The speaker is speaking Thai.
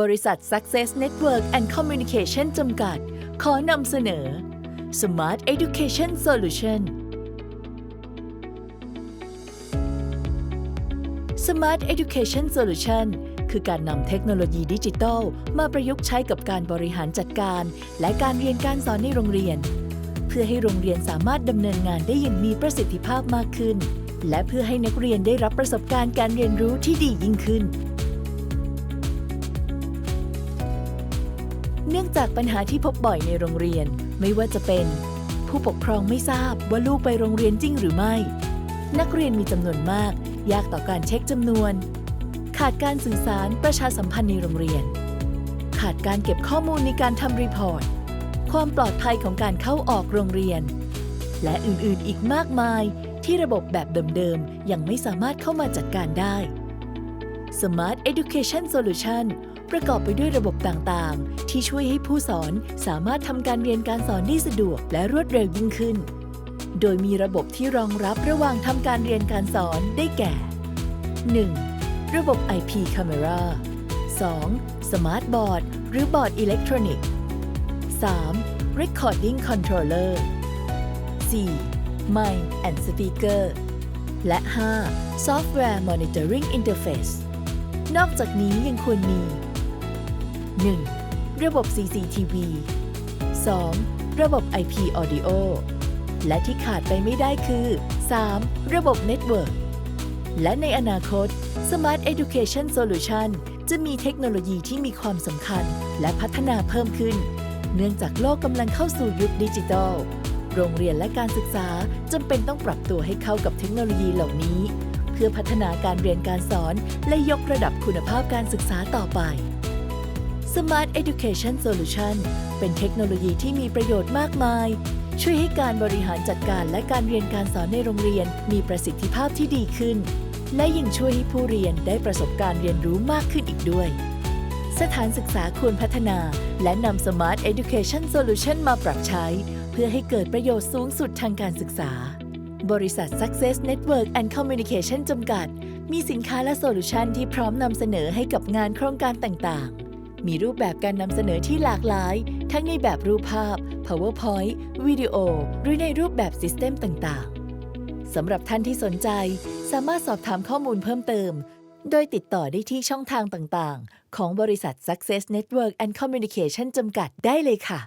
บริษัท Success Network and Communication จำกัด ขอนำเสนอ Smart Education Solution Smart Education Solution คือการนำเทคโนโลยีดิจิทัล มาประยุกต์ใช้กับการบริหารจัดการ และการเรียนการสอนในโรงเรียน เพื่อให้โรงเรียนสามารถดำเนินงานได้อย่างมีประสิทธิภาพมากขึ้น และเพื่อให้นักเรียนได้รับประสบการณ์การเรียนรู้ที่ดียิ่งขึ้น เนื่องจากปัญหาที่พบบ่อยในโรงเรียนไม่ว่าจะเป็น ผู้ปกครองไม่ทราบว่าลูกไปโรงเรียนจริงหรือไม่ นักเรียนมีจำนวนมาก ยากต่อการเช็คจำนวน ขาดการสื่อสารประชาสัมพันธ์ในโรงเรียน ขาดการเก็บข้อมูลในการทำรีพอร์ต ความปลอดภัยของการเข้าออกโรงเรียน และอื่นๆอีกมากมายที่ระบบแบบเดิมๆยังไม่สามารถเข้ามาจัดการได้ Smart Education Solution ประกอบไปด้วยระบบต่างๆ ที่ช่วยให้ผู้สอนสามารถทำการเรียนการสอนได้สะดวกและรวดเร็วยิ่งขึ้น โดยมีระบบที่รองรับระหว่างทำการเรียนการสอนได้แก่ 1. ระบบ IP Camera 2. Smart Board หรือบอร์ดอิเล็กทรอนิกส์ 3. Recording Controller 4. Mic and Speaker และ 5. Software Monitoring Interface นอกจากนี้ยังควรมี 1. ระบบ CCTV 2. ระบบ IP Audio และที่ขาดไปไม่ได้คือ 3. ระบบ Network และในอนาคต Smart Education Solution จะมีเทคโนโลยีที่มีความสำคัญและพัฒนาเพิ่มขึ้น เนื่องจากโลกกำลังเข้าสู่ยุคดิจิทัล โรงเรียนและการศึกษาจำเป็นต้องปรับตัวให้เข้ากับเทคโนโลยีเหล่านี้ พื่อพัฒนาการเรียนการสอน และยกระดับคุณภาพการศึกษาต่อไป Smart Education Solution เป็นเทคโนโลยีที่มีประโยชน์มากมาย ช่วยให้การบริหารจัดการและการเรียนการสอนในโรงเรียนมีประสิทธิภาพที่ดีขึ้น และยังช่วยให้ผู้เรียนได้ประสบการณ์เรียนรู้มากขึ้นอีกด้วย สถานศึกษาควรพัฒนา และนำ Smart Education Solution มาปรับใช้ เพื่อให้เกิดประโยชน์สูงสุดทางการศึกษา บริษัท Success Network and Communication จำกัด มีสินค้าและโซลูชันที่พร้อมนำเสนอให้กับงานโครงการต่างๆ มีรูปแบบการนำเสนอที่หลากหลาย ทั้งในแบบรูปภาพ PowerPoint วิดีโอ หรือในรูปแบบซิสเต็มต่างๆ สำหรับท่านที่สนใจ สามารถสอบถามข้อมูลเพิ่มเติม โดยติดต่อได้ที่ช่องทางต่างๆ ของบริษัท Success Network and Communication จำกัดได้เลยค่ะ